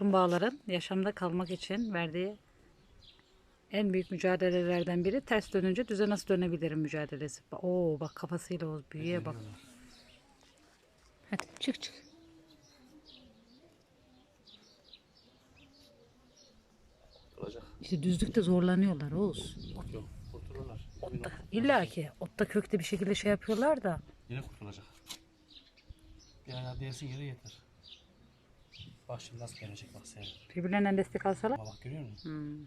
kaplumbağaların yaşamda kalmak için verdiği en büyük mücadelelerden biri ters dönünce düze nasıl dönebilirim mücadelesi. Oo bak kafasıyla o büyüye bak. Hadi çık çık. Olacak. İşte düzlükte zorlanıyorlar Oğuz. Yok kurtulurlar. Otta, illa ki otta kökte bir şekilde şey yapıyorlar da. Yine kurtulacak. Bir ayağı değsin yere yeter. Bak şimdi nasıl gelecek bak sen. Birbirlerinden destek alsalar. Bak bak görüyor musun? Hmm.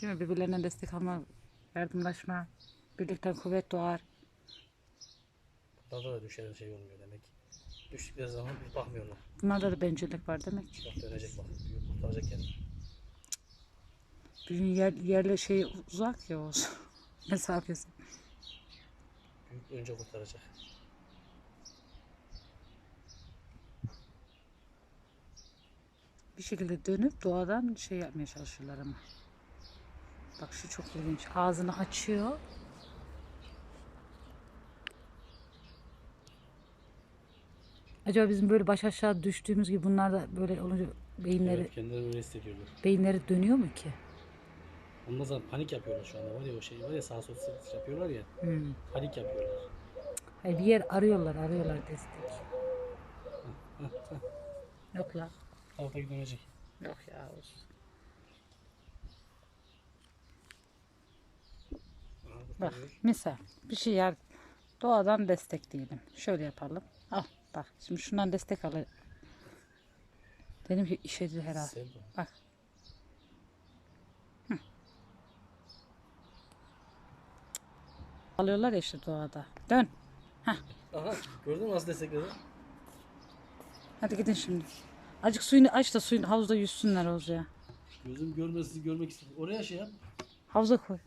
Değil mi? Birbirlerinden destek alma, yardımlaşma, birlikten kuvvet doğar. Burada da düşen şey olmuyor demek. Düştükleri zaman biz bakmıyorlar. Bunlarda da bencillik var demek ki. Bak dönecek bak. Kurtaracak kendini. Büyüğün yer, yerle şey uzak ya o mesafesi. Büyük önce kurtaracak. Bir şekilde dönüp doğadan şey yapmaya çalışıyorlar ama. Bak şu çok ilginç. Ağzını açıyor. Acaba bizim böyle baş aşağı düştüğümüz gibi bunlar da böyle olunca beyinleri Evet, kendileri öyle hissediyorlar. beyinleri dönüyor mu ki? Ondan sonra panik yapıyorlar şu anda. Var ya o şey var ya sağ sol yapıyorlar ya. Hmm. Panik yapıyorlar. Hayır, bir yer arıyorlar, arıyorlar destek. Yok la. Taraftaki dönecek. Yok ya olsun. Bak misal bir şey yer doğadan destek diyelim. Şöyle yapalım. Al bak şimdi şundan destek al. Dedim ki işedi herhalde. Bak. Hı. Alıyorlar ya işte doğada. Dön. Aha gördün mü nasıl destekledi? Hadi gidin şimdi. Azıcık suyunu aç da suyun havuzda yüzsünler Oğuz ya. Gözüm görmez sizi görmek istedim. Oraya şey yap. Havuza koy.